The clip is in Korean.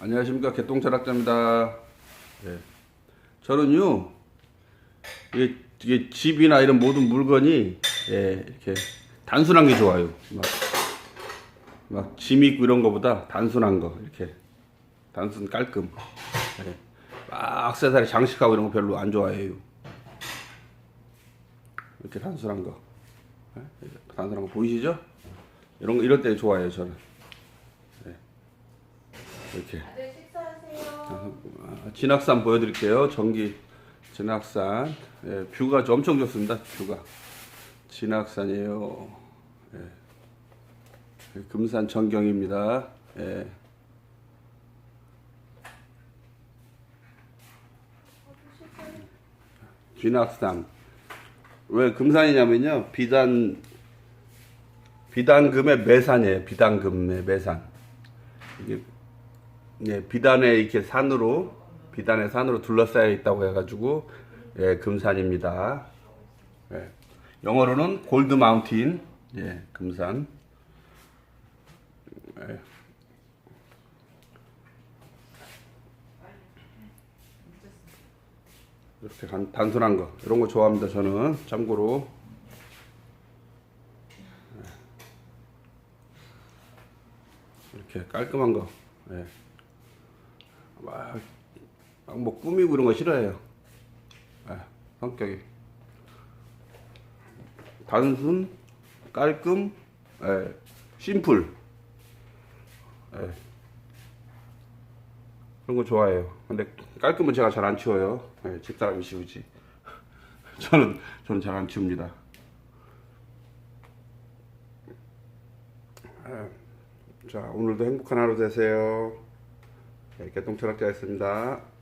안녕하십니까 개똥철학자입니다. 예. 저는요 이게, 이게 집이나 이런 모든 물건이 예, 이렇게 단순한 게 좋아요. 막, 막 짐이 있고 이런 거보다 단순한 거 이렇게 단순 깔끔. 예. 막 액세서리 장식하고 이런 거 별로 안 좋아해요. 이렇게 단순한 거. 예? 단순한 거 보이시죠? 이런 거 이럴 때 좋아해요 저는. 예. 이렇게. 아, 진학산 보여드릴게요. 전기 진학산. 예, 뷰가 좀 엄청 좋습니다. 뷰가. 진학산이에요. 예. 예, 금산 전경입니다. 예. 진학산. 왜 금산이냐면요. 비단 비단금의 매산이에요. 비단금의 매산. 이게 예, 비단에 이렇게 산으로 비단의 산으로 둘러싸여 있다고 해가지고 예, 금산입니다. 예, 영어로는 골드 마운틴, 예, 금산. 예. 이렇게 간- 단순한 거 이런 거 좋아합니다. 저는 참고로 예. 이렇게 깔끔한 거. 예. 막, 막뭐 꾸미고 이런 거 싫어해요. 예, 성격이. 단순, 깔끔, 예, 심플. 예. 그런 거 좋아해요. 근데 깔끔은 제가 잘 안 치워요. 예, 집사람이 치우지. 저는, 저는 잘 안 치웁니다. 예. 자, 오늘도 행복한 하루 되세요. 네, 개똥철학자였습니다.